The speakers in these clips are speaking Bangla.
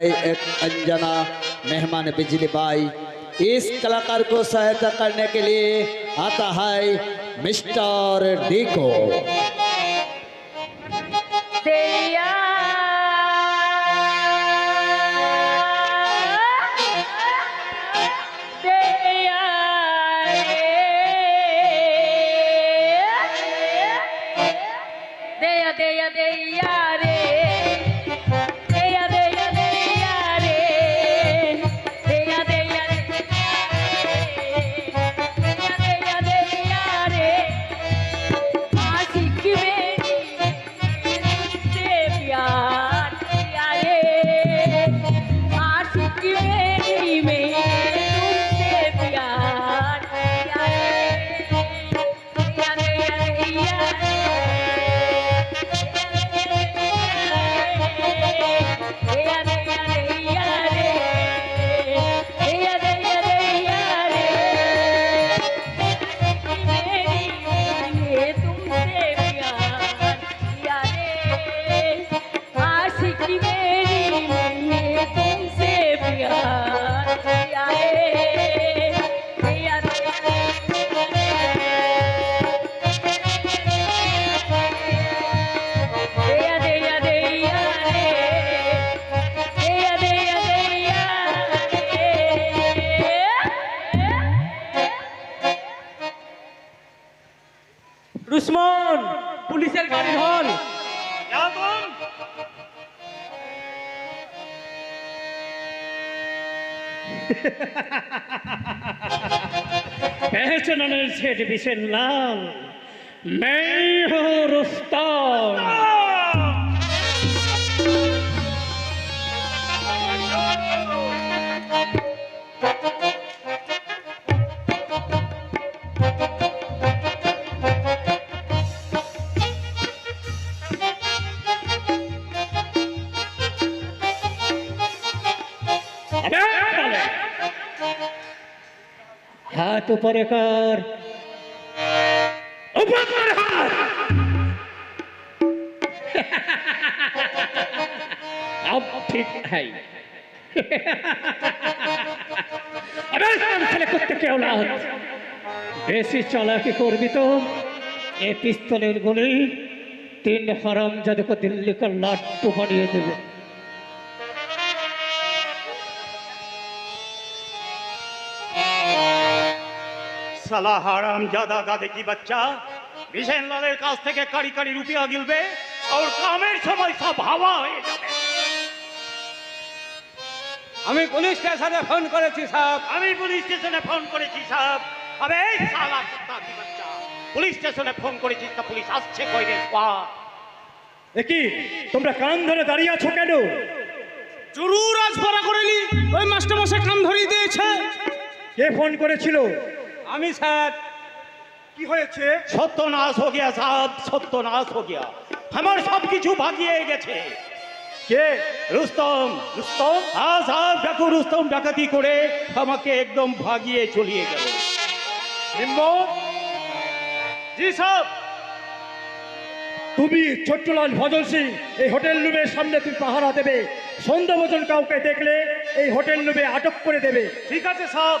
एक अंजना, मेहमान बिजली बाई इस कलाकार को सहायता करने के लिए आता है मिस्टर डीको। पहचान से डिवीजन लाल मैं हूँ रुस्तम हाथ ऊपर कर ऊपर कर हाथ अब ठीक है अबे साले कुत्ते के औलाद বেশি চালাকি করবি তো এ পিস্তলের গুলি তিন হারাম যাদেরকে দিল্লিকে লাট্টু বানিয়ে দেবে সালা হারাম জাদা গাদে কি বাচ্চা? বিশেন লালের কাছ থেকে কারি কারি রুপিয়া গিলবে আর কামের সময় সব হাওয়া হয়ে যাবে। আমি পুলিশ স্টেশনে ফোন করেছি সাহেব। আমি পুলিশ স্টেশনে ফোন করেছি সাহেব। আবে এই সালা কুত্তা কি বাচ্চা? পুলিশ স্টেশনে ফোন করেছিস তা পুলিশ আসছে কই রে স্যার কি? তোমরা কান ধরে দাঁড়িয়ে আছো কেন? জরুর আজ পড়া করেলি ওই মাস্টারমশাই কান ধরিয়ে দিয়েছে। কে ফোন করেছিল? আমি স্যার। কি হয়েছে? সত্যনাশ হো গিয়া সাহেব সত্যনাশ হো গিয়া। আমার সব কিছু ভাগিয়ে গেছে। কে? রুস্তম। রুস্তম? হ্যাঁ সাহেব ডাকু রুস্তম ডাকাতি করে আমাকে একদম ভাগিয়ে চলিয়ে গেল। জি সাহেব তুমি ছোট্টলাল ভজন সিং এই হোটেল রুমের সামনে তুমি পাহারা দেবে। সন্দেহভোজন কাউকে দেখলে এই হোটেল রুমে আটক করে দেবে। ঠিক আছে সাহেব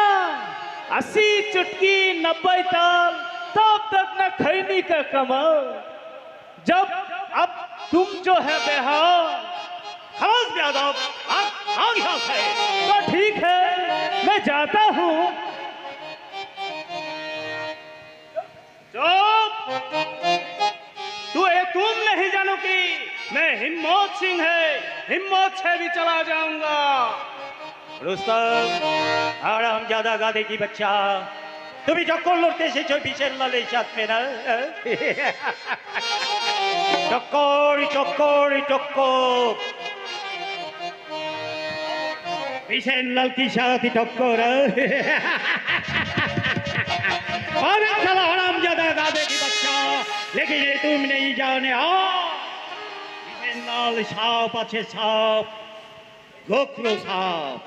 अस्सी चुटकी नब्बे ताल, तब तक न खैनी का कमाल। जब अब तुम जो है बेहाल, खास यादव भाग भाग यहाँ से। तो ठीक है, मैं जाता हूँ। तू ये तुम नहीं जानो कि मैं हिम्मत सिंह है, हिम्मत से भी चला जाऊँगा। রুস্তম আরাম জাদা গাদে কি বাচ্চা তুমি চক্কর লড়তে এসেছো বিশের লালের সাথে না চক্কর চক্কর চক্কর भीषण लाल की साथ टक्कर अरे साला हराम ज्यादा दादे की बच्चा लेकिन ये तुम नहीं जाने आ भीषण लाल साप আছে সাপ গোখর সাপ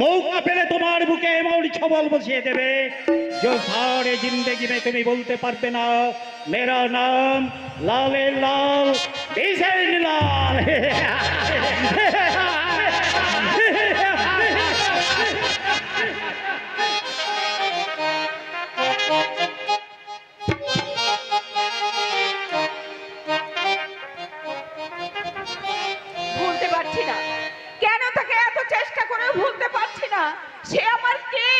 মৌকা পেলে তোমার বুকে এমন ছবল বসিয়ে দেবে যে সারে জিন্দগি মে তুমি বলতে পারবে না। মেরা নাম লালে লাল ডিজাইন লাল ভুলতে পারছি না। কেন তাকে এত চেষ্টা করে ভুলতে পারছি না? সে আমার কে?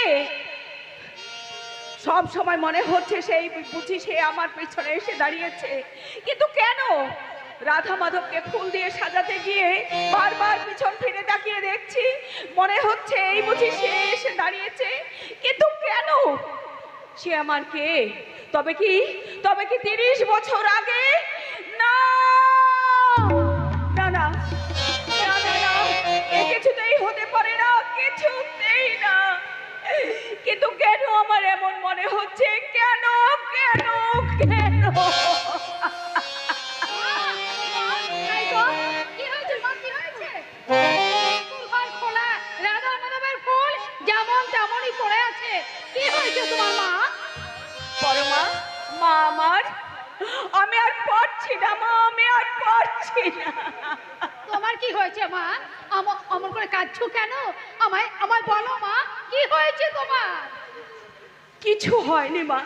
সব সময় মনে হচ্ছে সেই বুঝি সে আমার পিছনে এসে দাঁড়িয়েছে। কিন্তু কেন? রাধা মাধবকে ফুল দিয়ে সাজাতে গিয়ে বারবার পিছন ফিরে তাকিয়ে দেখছি, মনে হচ্ছে এই বুঝি সে এসে দাঁড়িয়েছে। কিন্তু কেন? সে আমার কে? তবে কি? তবে কি তিরিশ বছর আগে? না না! কিন্তু কেন আমার এমন মনে হচ্ছে? কেন কেন কেন? মা, আমার আমি আর পারছি না মা আমি আর পারছি না। তোমার কি হয়েছে মা? অমন করে কাঁদছো কেন? আমায় হয়েছে তোমার? কিছু হয়নি মা।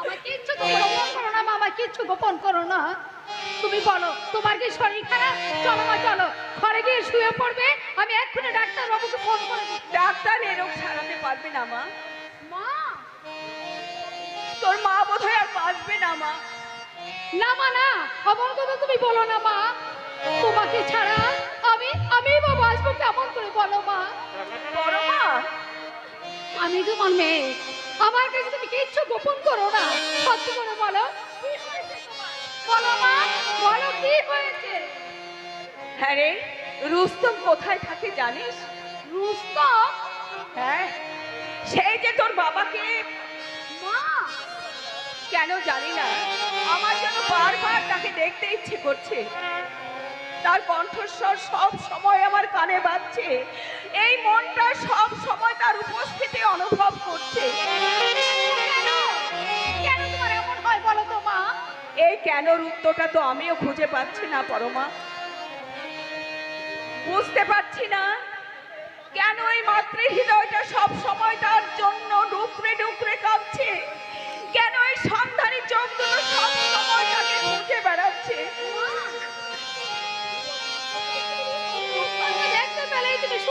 আমার কিচ্ছু গোপন করো না কিচ্ছু গোপন করো না। তুমি বলো তোমার কি শরীর খারাপ? চলো মা চলো। ঘরে গিয়ে শুয়ে পড়বে। আমি এক্ষুনি ডাক্তার বাবুকে ফোন করে। ডাক্তার এ রোগ সারাতে পারবে না মা। মা? তোর মা বোধহয় আর বাঁচবে না মা। না মা না। অমন কথা তুমি বলো না মা। তোমাকে ছাড়া আমি আমি বাবা আসব কেমন করে বলো মা? বড় মা আমি তোমার মেয়ে। আমার কাছে তুমি কিচ্ছু গোপন করো না। সত্যি করে বলো? বলো মা বলো কি হয়েছে? হ্যাঁ রে রুস্তম কোথায় থাকে জানিস? রুস্তম? হ্যাঁ সেই যে তোর বাবাকে। মা! কেন জানি না। আমার যেন বারবার তাকে দেখতে ইচ্ছে করছে। তার কণ্ঠস্বর সব সময় আমার কানে বাজছে। এই মনটা সব সময় তার উপস্থিতি অনুভব করছে। এই কেনর উত্তরটা তো আমিও খুঁজে পাচ্ছি না, পরমা। বুঝতে পারছি না। কেন এই মাতৃ হৃদয়টা সব সময় তার জন্য ডুকরে ডুকরে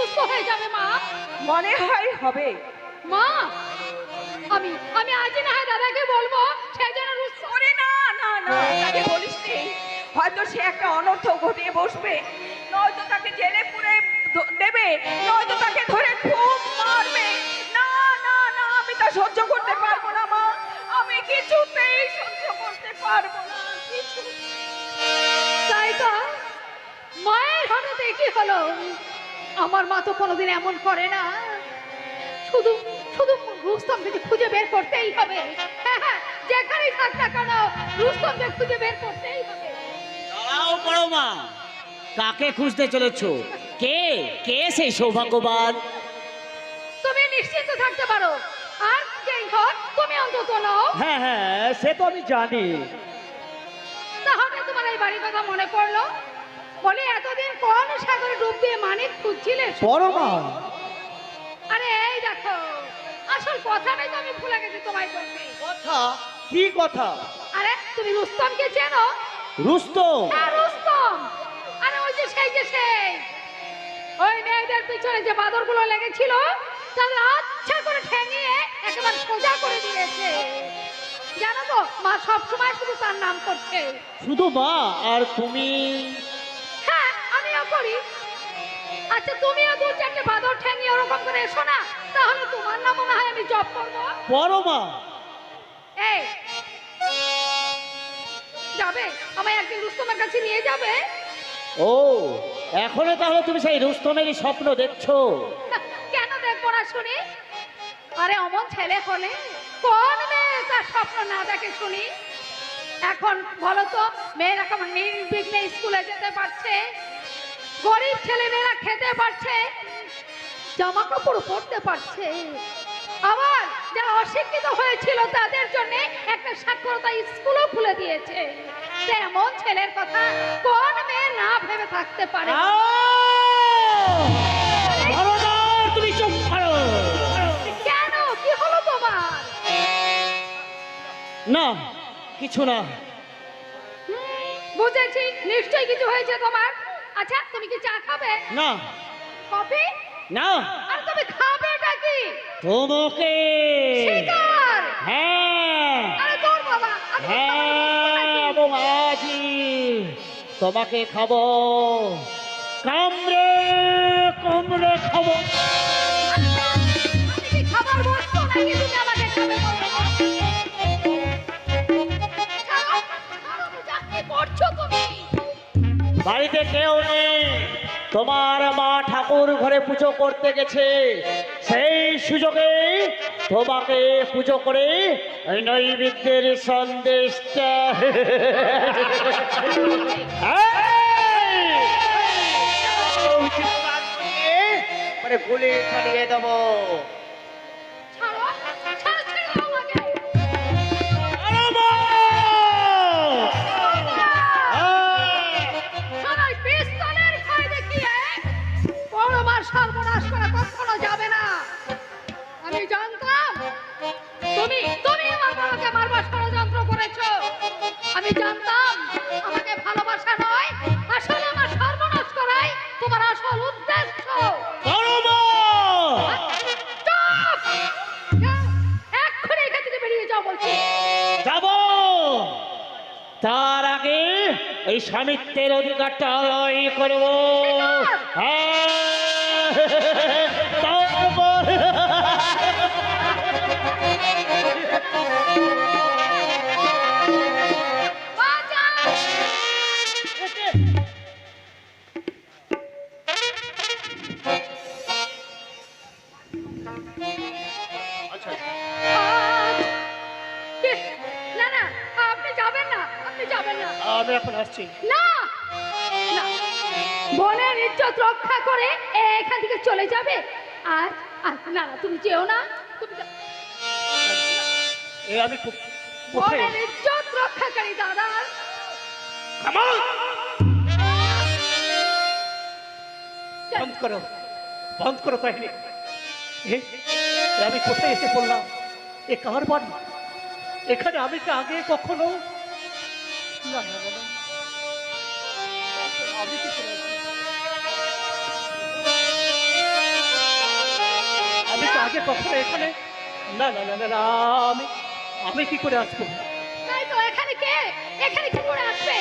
সুস্থ হয়ে যাবে মা। মনে হয় হবে। মা আমি আমি আজই না হয় দাদাকে বলব সে যেন রুস্তম ওরে না না না তাকে বলিস নি। হয়তো সে একটা অনর্থ ঘটিয়ে বসবে। নয়তো তাকে জেলে পুরে দেবে। নয়তো তাকে ধরে খুব মারবে। না না না আমি তা সহ্য করতে পারব না মা। আমি কিছুতেই সহ্য করতে পারব না কিছু তাই তো মায়ের হঠাৎ কি হলো? আমার মা তো কোনোদিন এমন করে না। শুধু শুধু রুস্তমকে খুঁজে বের করতেই হবে। হ্যাঁ হ্যাঁ যেখানেই থাক না কেন রুস্তমকে খুঁজে বের করতেই হবে। দাঁড়াও বড় মা কাকে খুঁজতে চলেছো? কে? কে সেই সৌভাগ্যবান? তুমি নিশ্চিন্ত থাকতে পারো। আর যেই হোক তুমি অন্তত নাও। হ্যাঁ হ্যাঁ সে তো আমি জানি। তাহলে তোমার এই বাড়ির কথা মনে পড়ল? বলে এতদিন কোন সাগরে ডুব দিয়ে মানিক খুঁজছিলে? বড় মা আরে এই দেখো আসল কথাটাই তো আমি ভুলে গেছি তোমায় বলতে। কথা? কি কথা? আরে তুমি রুস্তমকে চেনো? রুস্তম। হ্যাঁ রুস্তম। আরে ওই যে সেই যে সেই। ওই মেয়েদের পিছনে যে বাদরগুলো লেগেছিল তাদের আচ্ছা করে ঠেঙিয়ে একেবারে সোজা করে দিয়েছে। জানো তো মা সবসময় শুধু তার নাম করছে। শুধু মা আর তুমি? করি? আচ্ছা তুমিও দু চারটে বাদর ঠেঙিয়ে ওরকম করে এসো না তাহলে তোমার নাম মনে হয় আমি জব করব? বড় মা। এই যাবে? আমায় একদিন রুস্তমের কাছে নিয়ে যাবে? ও এখনও তাহলে তুমি সেই রুস্তমেরই স্বপ্ন দেখছ? কেন দেখব না শুনি? আরে অমন ছেলে হলে কোন মেয়ে তার স্বপ্ন না দেখে শুনি? এখন বলো তো মেয়েরা কেমন নির্বিঘ্নে স্কুলে যেতে পারছে? গরিব ছেলে মেয়েরা খেতে পারছে জামা কাপড় পরতে পারছে। আবার যারা অশিক্ষিত হয়েছিল তাদের জন্য একটা সাক্ষরতা স্কুলও খুলে দিয়েছে। তেমন ছেলের কথা কোন মেয়ে না ভেবে থাকতে পারে। খবরদার তুমি চুপ করো। কেন? কি হলো তোমার? না কিছু না। বুঝেছি নিশ্চয়ই কিছু হয়েছে তোমার। আচ্ছা তুমি কি চা খাবে? না। কফি? না। আর তুমি খাবেটা কি? তোমাকে। শিকার! হ্যাঁ। আরে দূর বাবা হ্যাঁ এবং আজই তোমাকে খাব। কামড়ে কামড়ে খাব। খাবার বলছো নাকি তুমি আমাকে খাবে বাড়িতে কেউ নেই তোমার মা ঠাকুর ঘরে পুজো করতে গেছে সেই সুযোগে তোমাকে পুজো করে নৈবেদ্যের সন্দেশটা মানে গুলি চালিয়ে দেবো এই স্বামিত্বের অধিকারটা আদায় করব। তারপর আমি এখন আসছি। না! না! বোনের ইজ্জত রক্ষা করে এখান থেকে চলে যাবে? আর আর না না তুমি যেও না। তুমি এ আমি কো- কোথায় বোনের ইজ্জত রক্ষাকারী দাদা। বন্ধ করো। বন্ধ করো কাহিনী এ, এ আমি কোথায় এসে পড়লাম? এ কার বাড়ি? এখানে আমি কি আগে কখনো। আমি তো আগে কখনো এখানে না না না না না, আমি আমি কি করে আসব? তাই তো এখানে কে? এখানে কি করে আসবে?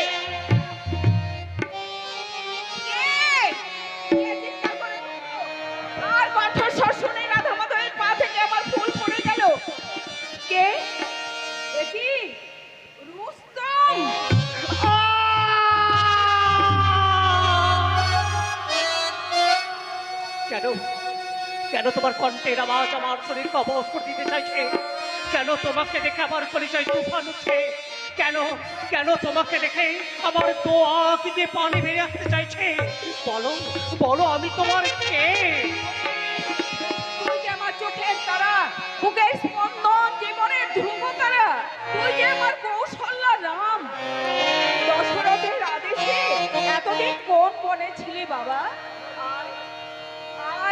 কেন তোমার কণ্ঠের আওয়াজ আমার শরীরকে অবশ করে দিতে চাইছে? কেন তোমাকে দেখে আমার পরিচয় তুফান উঠছে? কেন কেন তোমাকে দেখে আমার দোয়া দিয়ে পানি বেরিয়ে আসতে চাইছে? বলো বলো আমি তোমার কে? কোন বাবা?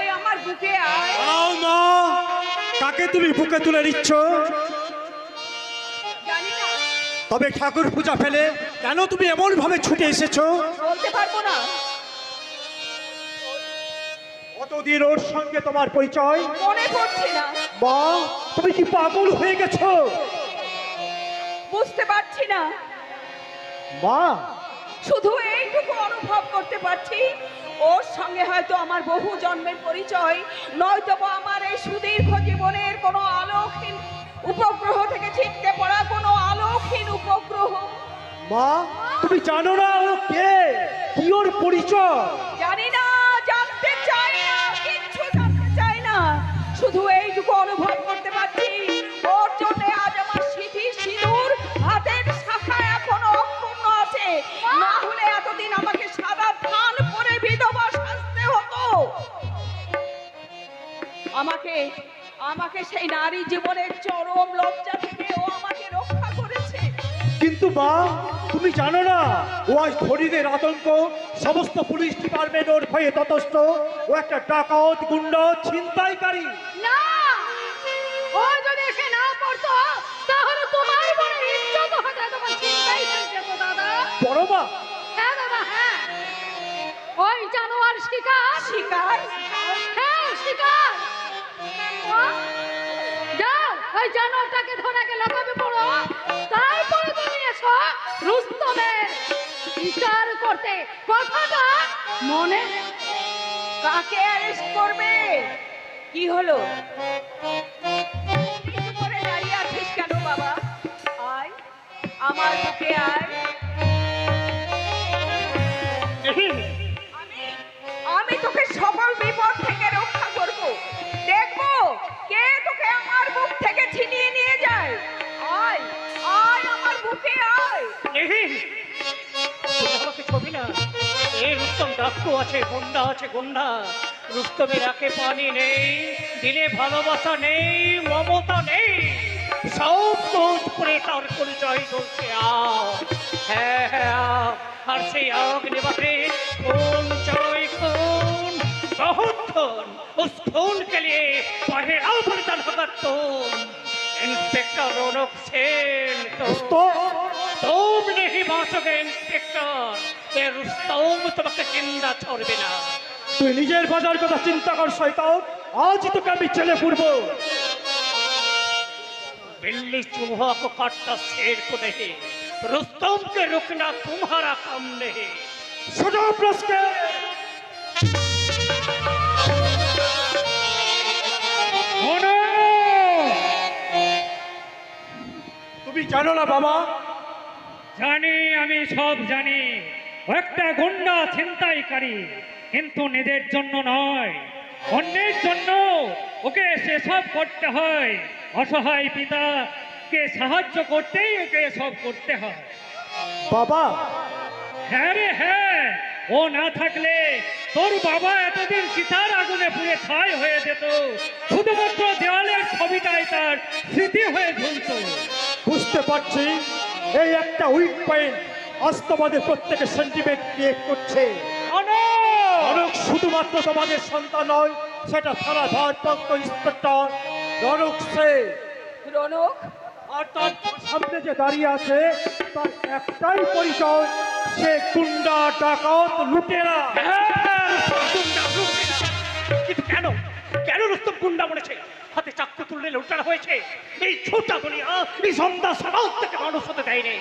আয় আমার বুকে আয়। দাঁড়াও মা কাকে তুমি বুকে তুলে নিচ্ছ? তবে ঠাকুর পূজা ফেলে কেন তুমি এমন ভাবে ছুটে এসেছ? বলতে পারব না। কতদিন ওর সঙ্গে তোমার পরিচয়? মনে পড়ছে না। মা তুমি কি পাগল হয়ে গেছো? বুঝতে পারছি না। মা শুধু এইটুকু অনুভব করতে পারছি। ওর সঙ্গে হয়তো আমার বহু জন্মের পরিচয় নয়তো আমার এই সুদীর্ঘ জীবনের কোনো আলোকহীন উপগ্রহ থেকে ছিটকে পড়া কোনো আলোকহীন উপগ্রহ। মা তুমি জানো না ও কে? কি ওর পরিচয়? জানি না জানতে চাই না কিচ্ছু জানতে চাই না। শুধু এইটুকু আমাকে সেই নারী জীবনের চরম লজ্জা থেকে ও আমাকে রক্ষা করেছে। কিন্তু মা তুমি জানো না ও আজ ধনীদের আতঙ্ক সমস্ত পুলিশ ডিপার্টমেন্ট ওর ভয়ে ততস্থ। ও একটা ডাকাত গুন্ডা ছিনতাইকারী। না! ও যদি এসে না পড়তো তাহলে তোমার বড় হতো তোমার দাদা। বড় মা। হ্যাঁ দাদা হ্যাঁ। ওই জানোয়ার শিকার। শিকার? ওই জানোয়ারটাকে ধরে লাগাবে পড়ো? তারপরে তুমি এসো রুস্তমের বিচার করতে। কথাটা মনে কাকে অ্যারেস্ট করবে? কি হলো? দাঁড়িয়ে আছিস কেন বাবা? আমার বুকে আয়। রুস্তম ডাক্কু আছে গুন্ডা আছে গুন্ডা রুস্তমের একে পানি নেই দিলে ভালোবাসা নেই মমতা নেই সব কোচ করে তার পরিচয় চলছে আও হ্যাঁ হ্যাঁ আও। আর সেই আগ নেবাতে কোন চাই কোন बहुत खून उस खून के लिए पहराव बलिदान होगा तुम इंस्पेक्टर रौनक सेन তো तुम नहीं बाँचोगे इंस्पेक्टर ये रुस्तम তোমাকে জিন্দা ছড়বে না তুই নিজের বাজার কথা চিন্তা কর শয়তান আজ তোকে আমি ছেলে পুরবো बिल्ली चूहा को काटता शेर को नहीं रुस्तम के रुकना तुम्हारा काम नहीं সোজা প্রশ্নে তুমি জানো না বাবা জানি আমি সব জানি ও একটা গুন্ডা ছিনতাইকারী কিন্তু নিজের জন্য নয়। অন্যের জন্য ওকে সেসব করতে হয়। অসহায় পিতাকে সাহায্য করতেই ওকে সব করতে হয়। বাবা! হ্যাঁ রে হ্যাঁ। ও না থাকলে তোর বাবা এতদিন চিতার আগুনে পুড়ে ছাই হয়ে যেত। শুধুমাত্র দেওয়ালের ছবিটাই তার স্মৃতি হয়ে ঝুলতো। বুঝতে পারছি এই একটা উইক পয়েন্ট আজ তোমাদের প্রত্যেকের সেন্টিমেন্ট ক্রিয়েট করছে। অনেক! শুধুমাত্র তোমাদের সন্তান নয় সেটা সারা ভারপ্রাপ্ত ইন্সপেক্টর রনক সে। রনক? আর তার সামনে যে দাঁড়িয়ে আছে তার একটাই পরিচয় সে গুন্ডা ডাকাত লুটেরা। কিন্তু কেন? কেন রুস্তম গুন্ডা বলেছে হাতে চাকু তুললে লুটানো হয়েছে। এই ছোটা দুনিয়া এই সন্ধ্যা সকাল থেকে মানুষ হতে দেয়নি।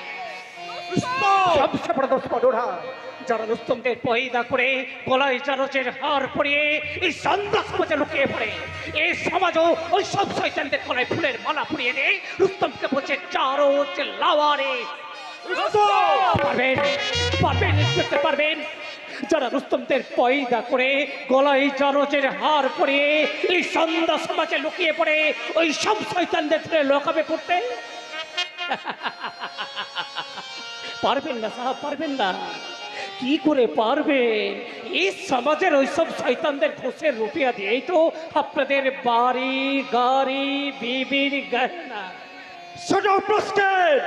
যারা রুস্তমদের পয়দা করে গলায় চারচের হার পরিয়ে এই সন্ধ্যা সমাজে লুকিয়ে পড়ে এই সমাজও ওই সব শয়তানদের গলায় ফুলের মালা পরিয়ে দেয় রুস্তমকে বলছে চারচ লাওয়ারে। পারবেন পারবেন করতে পারবেন। যারা রুস্তমদের পয়দা করে গলায় জরজের হার পরিয়ে এই সন্ধ্যা সমাজে লুকিয়ে পড়ে ওই সব শয়তানদের ধরে লোকাবে পড়তে পারবেন না, সাহাব, পারবেন না। কি করে পারবেন? এই সমাজের ওইসব শৈতানদের ঘোষের রুপিয়া দিয়েই তো আপনাদের বাড়ি, গাড়ি, বিবির গহনা সোজা প্রশ্নের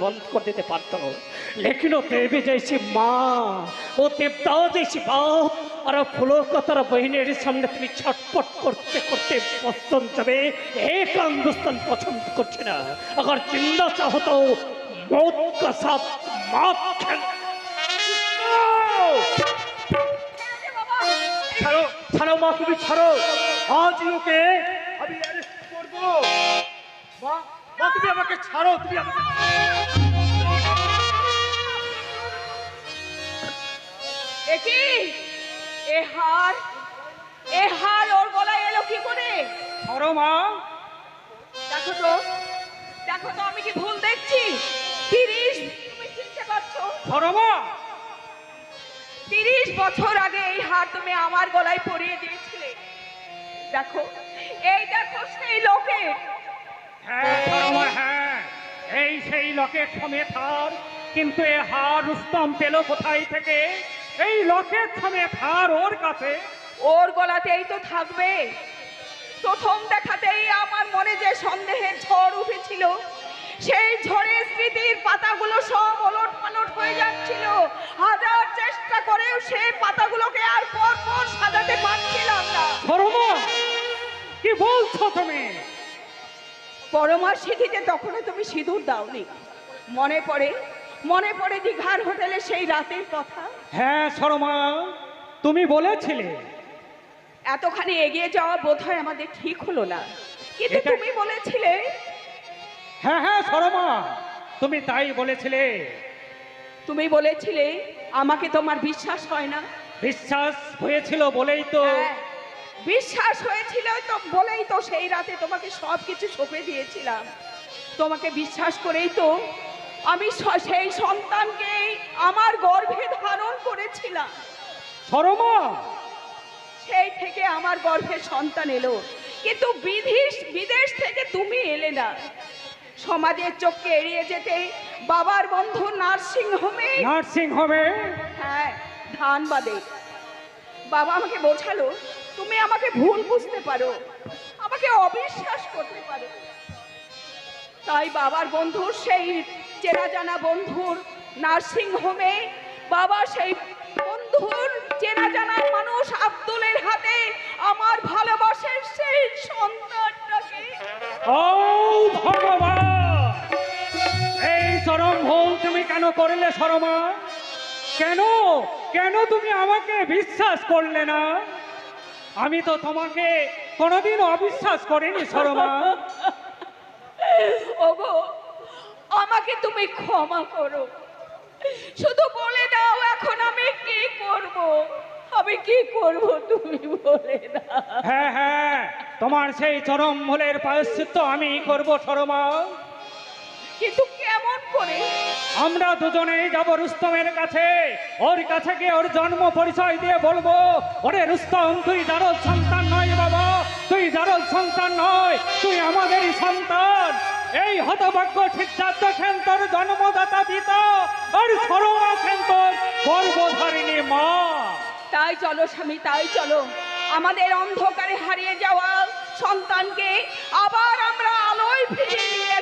বন্ধ করে দিতে লেকিন যাইছি মা, ও দেবতা যাইছি বাপ जैसी बाप और वो फूलों का तरह बहनेर सामने তুমি ছটপট করতে করতে পছন্দ যাবে एक हिंदुस्तान पसंद করছে না अगर जिंदा चाहो तो मौत का साथ माफ खेल ছাড়ো ছাড়ো মা তুমি ছাড়ো আজ ওকে আমি অ্যারেস্ট করবো মা মা তুমি আমাকে ছাড়ো তুমি আমাকে দেখি এ হার এ হার ওর গলায় এলো কি করে? ধরো মা। দেখো তো দেখো তো আমি কি ভুল দেখছি? তিরিশ তুমি চিনতে পারছ? সরমা তিরিশ বছর আগে এই হার তুমি আমার গলায় পরিয়ে দিয়েছিলে। দেখো এই দেখো সেই লোকের হ্যাঁ সরমা হ্যাঁ। এই সেই লকেট সমেত হার কিন্তু এ হার রুস্তম পেল কোথায় থেকে? এই লকেট সমেত হার ওর কাছে। ওর গলাতেই তো থাকবে। প্রথম দেখাতেই আমার মনে যে সন্দেহের ঝড় উঠেছিল সেই ঝড়ের স্মৃতির পাতাগুলো সব ওলট পালট হয়ে যাচ্ছিল। হাজার চেষ্টা করেও সেই পাতাগুলোকে আর পর পর সাজাতে পারছিলাম না সরমা কি বলছো তুমি? পরমার সিঁথিতে তখনও তুমি সিঁদুর দাওনি। মনে পড়ে মনে পড়ে দীঘার হোটেলে সেই রাতের কথা? হ্যাঁ সরমা তুমি বলেছিলে। এতখানি এগিয়ে যাওয়া বোধহয় আমাদের ঠিক হলো না। কিন্তু এটা- তুমি বলেছিলে। হ্যাঁ হ্যাঁ সরমা তুমি তাই বলেছিলে। তুমি বলেছিলে আমাকে তোমার বিশ্বাস হয় না। বিশ্বাস হয়েছিল বলেই তো। হ্যাঁ, বিশ্বাস হয়েছিল তো বলেই তো সেই রাতে তোমাকে সব কিছু সঁপে দিয়েছিলাম। তোমাকে বিশ্বাস করেই তো আমি সেই সন্তানকে আমার গর্ভে ধারণ করেছিলাম। সরমা! সেই থেকে আমার গর্ভে সন্তান এলো। কিন্তু বিদেশ বিদেশ থেকে তুমি এলে না। সমাজের চোখকে এড়িয়ে যেতে বাবার বন্ধু নার্সিং হোমে নার্সিং হোমে হ্যাঁ ধানবাদে বাবা আমাকে বোঝালো তুমি আমাকে ভুল বুঝতে পারো। আমাকে অবিশ্বাস করতে পারো। তাই বাবার বন্ধুর সেই চেনা জানা বন্ধুর নার্সিং হোমে বাবা সেই বন্ধুর চেনা জানা মানুষ আব্দুলের হাতে আমার ভালোবাসার সেই সন্তানটাকে। ও ভগবান! এই চরম ভুল তুমি কেন করলে সরমা কেন? কেন তুমি আমাকে বিশ্বাস করলে না? আমি তো তোমাকে কোনোদিন অবিশ্বাস করিনি সরমা ওগো আমাকে তুমি ক্ষমা করো। শুধু বলে দাও এখন আমি কি করব? আমি কি করব তুমি বলে দাও। হ্যাঁ হ্যাঁ তোমার সেই চরম ভুলের প্রায়শ্চিত্ত আমি করব সরমা কিন্তু কেমন করে? আমরা দুজনেই যাব রুস্তমের কাছে। ওর কাছে গিয়ে ওর জন্ম পরিচয় দিয়ে বলব ওরে রুস্তম তুই জারদ সন্তান নয় বাবা তুই জারদ সন্তান নয় তুই আমাদেরই সন্তান। এই হতভাগ্য সিদ্ধার্থ সেন জন্মদাতা পিতা আর সরমা সেন তোর গর্ভধারিণী মা। তাই চলো স্বামী, তাই চলো। আমাদের অন্ধকারে হারিয়ে যাওয়া সন্তানকে আবার আমরা আলোয় ফিরিয়ে নিয়ে